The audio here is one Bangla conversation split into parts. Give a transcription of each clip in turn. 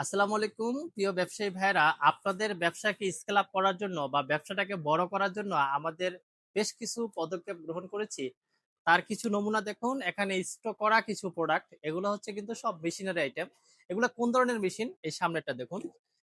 আসসালামু আলাইকুম, প্রিয় ব্যবসায়ী ভাইরা আপনাদের ব্যবসাকে স্কেল আপ করার জন্য বা ব্যবসাটাকে বড় করার জন্য আমাদের বেশ কিছু পদক্ষেপ গ্রহণ করেছি। তার কিছু নমুনা দেখুন। এখানে স্টক করা কিছু প্রোডাক্ট এগুলো হচ্ছে কিন্তু সব মেশিনারি আইটেম এগুলো কোন ধরনের মেশিন এই সামনেটা দেখুন।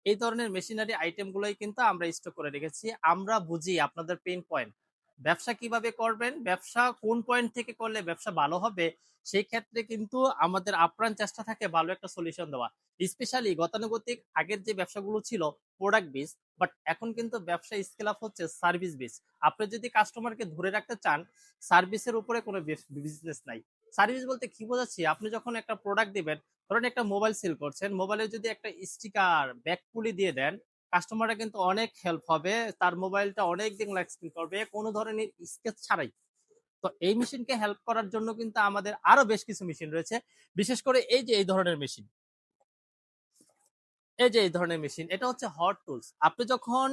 এই ধরনের মেশিনারি আইটেমগুলোই কিন্তু আমরা স্টক করে রেখেছি। আমরা বুঝি আপনাদের পেন পয়েন্ট ব্যবসা কীভাবে করবেন, ব্যবসা কোন পয়েন্ট থেকে করলে ব্যবসা ভালো হবে, সেই ক্ষেত্রে কিন্তু আমাদের আপ্রাণ চেষ্টা থাকে ভালো একটা সলিউশন দেওয়া স্পেশালি গতানুগতিক আগের যে ব্যবসাগুলো ছিল প্রোডাক্ট বেস বাট এখন কিন্তু ব্যবসা স্কেল আপ হচ্ছে সার্ভিস বেস আপনি যদি কাস্টমারকে ধরে রাখতে চান সার্ভিসের উপরে কোনো বিজনেস নাই। সার্ভিস বলতে কি বোঝাচ্ছি? আপনি যখন একটা প্রোডাক্ট দিবেন, ধরেন একটা মোবাইল সেল করছেন মোবাইলে যদি একটা স্টিকার ব্যাকপুলি দিয়ে দেন কাস্টমাররা কিন্তু অনেক হেল্প হবে, তার মোবাইলটা অনেক দিন লাস্টিং করবে, কোনো ধরনের স্কেচ ছাড়াই। তো এই মেশিনকে হেল্প করার জন্য কিন্তু আমাদের আরও বেশ কিছু মেশিন রয়েছে। বিশেষ করে এই যে, এই ধরনের মেশিন এই যে, এই ধরনের মেশিন এটা হচ্ছে হট টুলস আপনি যখন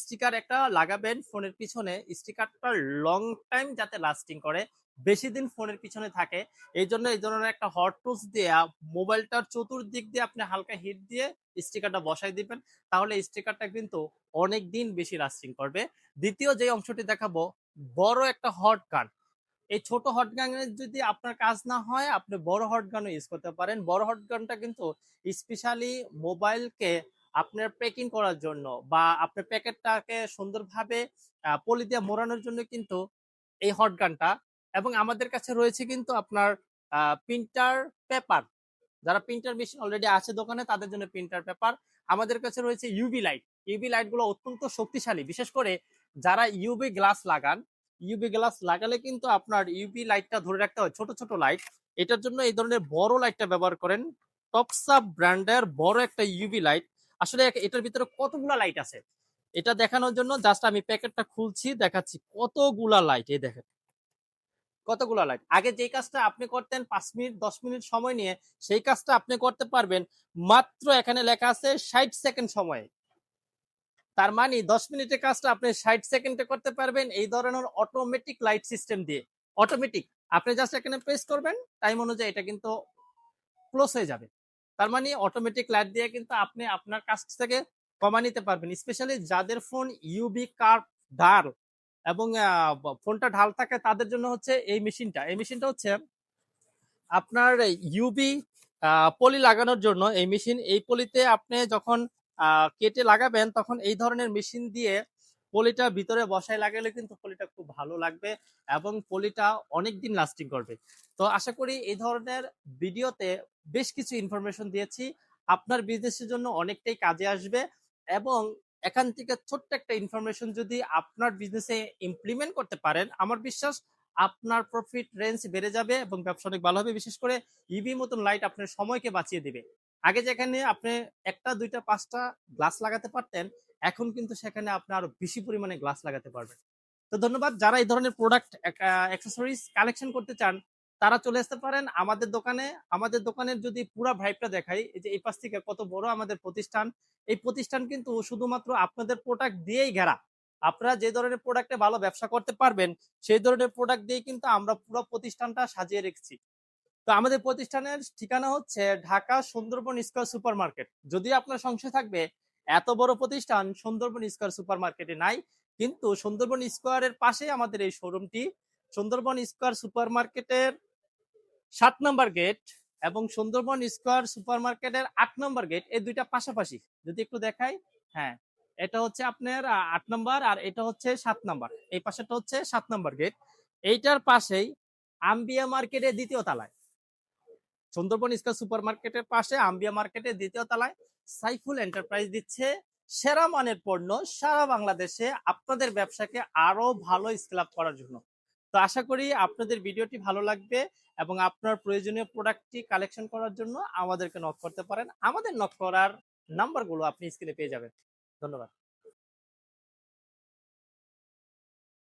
স্টিকার একটা লাগাবেন ফোনের পিছনে স্টিকারটা লং টাইম যাতে লাস্টিং করে বেশি দিন ফোনের পিছনে থাকে। এই জন্য এই ধরনের একটা হট টুলস দিয়ে মোবাইলটার চতুর্দিক দিয়ে আপনি হালকা হিট দিয়ে স্টিকারটা বসাই দিবেন। তাহলে স্টিকারটা কিন্তু অনেক দিন বেশি লাস্টিং করবে। দ্বিতীয় যে অংশটি দেখাবো, বড় একটা হট গান এই ছোট হট গানের যদি আপনার কাজ না হয়, আপনি বড় হট গানও ইউজ করতে পারেন। বড় হট গানটা কিন্তু স্পেশালি মোবাইলকে আপনার প্যাকিং করার জন্য বা আপনার প্যাকেটটাকে সুন্দরভাবে পলি দিয়ে মোড়ানোর জন্য কিন্তু এই হট গানটা এবং আমাদের কাছে রয়েছে কিন্তু আপনার প্রিন্টার পেপার যারা প্রিন্টার মেশিন অলরেডি আছে দোকানে তাদের জন্য প্রিন্টার পেপার আমাদের কাছে রয়েছে ইউবি লাইট ইউবি লাইটগুলো অত্যন্ত শক্তিশালী। বিশেষ করে যারা ইউবি গ্লাস লাগান ইউবি গ্লাস লাগালে কিন্তু আপনার ইউবি লাইটটা ধরে রাখতে হয়, ছোট ছোট লাইট এটার জন্য এই ধরনের বড় লাইটটা ব্যবহার করেন। টপসা ব্র্যান্ডের বড় একটা ইউবি লাইট আসলে এটার ভিতরে কতগুলা লাইট আছে? এটা দেখানোর জন্য জাস্ট আমি প্যাকেটটা খুলছি, দেখাচ্ছি কতগুলা লাইট এই দেখেন। কতগুলা লাইট আগে যেই কাজটা আপনি করতেন পাঁচ মিনিট, দশ মিনিট সময় নিয়ে, সেই কাজটা আপনি করতে পারবেন মাত্র এখানে লেখা আছে ষাট সেকেন্ড সময়ে। তার মানে দশ মিনিটের কাজটা আপনি ষাট সেকেন্ডে করতে পারবেন এই ধরনের অটোমেটিক লাইট সিস্টেম দিয়ে। অটোমেটিক আপনি জাস্ট এখানে প্রেস করবেন টাইম অনুযায়ী এটা কিন্তু ক্লোজ হয়ে যাবে। তার মানে অটোমেটিক লাইট দিয়ে কিন্তু আপনি আপনার কাছ থেকে কমা নিতে পারবেন স্পেশালি যাদের ফোন ইউবি কার্ভ ঢাল এবং ফোনটা ঢাল থাকে তাদের জন্য হচ্ছে এই মেশিনটা। এই মেশিনটা হচ্ছে আপনার ইউবি পলি লাগানোর জন্য এই মেশিন। এই পলিতে আপনি যখন কেটে লাগাবেন তখন এই ধরনের মেশিন দিয়ে পলিটা ভিতরে বসায় লাগালে কিন্তু পলিটা খুব ভালো লাগবে এবং পলিটা অনেক দিন লাস্টিং করবে। তো আশা করি এই ধরনের ভিডিওতে বেশ কিছু ইনফরমেশন দিয়েছি। আপনার বিজনেসের জন্য অনেকটাই কাজে আসবে এবং এখান থেকে ছোট্ট একটা ইনফরমেশন যদি আপনার বিজনেসে ইমপ্লিমেন্ট করতে পারেন, আমার বিশ্বাস আপনার প্রফিট রেঞ্জ বেড়ে যাবে এবং ব্যবসা অনেক ভালো হবে। বিশেষ করে ইভি মতন লাইট আপনার সময়কে বাঁচিয়ে দিবে। আগে যেখানে আপনি একটা, দুইটা, পাঁচটা গ্লাস লাগাতে পারতেন, এখন কিন্তু সেখানে আপনি আরও বেশি পরিমাণে গ্লাস লাগাতে পারবেন। তো ধন্যবাদ। যারা এই ধরনের প্রোডাক্ট অ্যাক্সেসরিজ কালেকশন করতে চান তারা চলে আসতে পারেন। আমাদের দোকানে, আমাদের দোকানের যদি পুরো ভাইবটা দেখাই, এই যে এই পাশ থেকে কত বড় আমাদের প্রতিষ্ঠান, এই প্রতিষ্ঠান কিন্তু শুধুমাত্র আপনাদের প্রোডাক্ট দিয়েই ঘেরা। আপনারা যে ধরনের প্রোডাক্টে ভালো ব্যবসা করতে পারবেন, সেই ধরনের প্রোডাক্ট দিয়ে কিন্তু আমরা পুরো প্রতিষ্ঠানটা সাজিয়ে রেখেছি। তো আমাদের প্রতিষ্ঠানের ঠিকানা হচ্ছে Dhaka Sundarban square super market যদি আপনার সংশয় থাকবে, এত বড় প্রতিষ্ঠান সুন্দরবন স্কোয়ার সুপার মার্কেটে নাই, কিন্তু সুন্দরবন স্কোয়ারের পাশে আমাদের এই শোরুমটি সুন্দরবন স্কোয়ার সুপার মার্কেটের সাত নম্বর গেট এবং সুন্দরবন স্কোয়ার সুপার মার্কেটের আট নম্বর গেট, এই দুইটা পাশাপাশি। যদি একটু দেখাই হ্যাঁ এটা হচ্ছে আপনার আট নম্বর আর এটা হচ্ছে সাত নম্বর। এই পাশেটা হচ্ছে সাত নম্বর গেট। এইটার পাশেই আম্বিয়া মার্কেটের দ্বিতীয় তলায়, সুন্দরবন স্কোয়ার সুপার মার্কেটের পাশে আম্বিয়া মার্কেটের দ্বিতীয় তলায় সাইফুল এন্টারপ্রাইজ দিচ্ছে সেরা মানের পণ্য সারা বাংলাদেশে। আপনাদের ব্যবসাকে আরও ভালো স্কেল আপ করার জন্য। তো আশা করি আপনাদের ভিডিওটি ভালো লাগবে এবং আপনার প্রয়োজনীয় প্রোডাক্টটি কালেকশন করার জন্য আমাদেরকে নক করতে পারেন। আমাদের নক করার নাম্বারগুলো আপনি স্ক্রিনে পেয়ে যাবেন। ধন্যবাদ।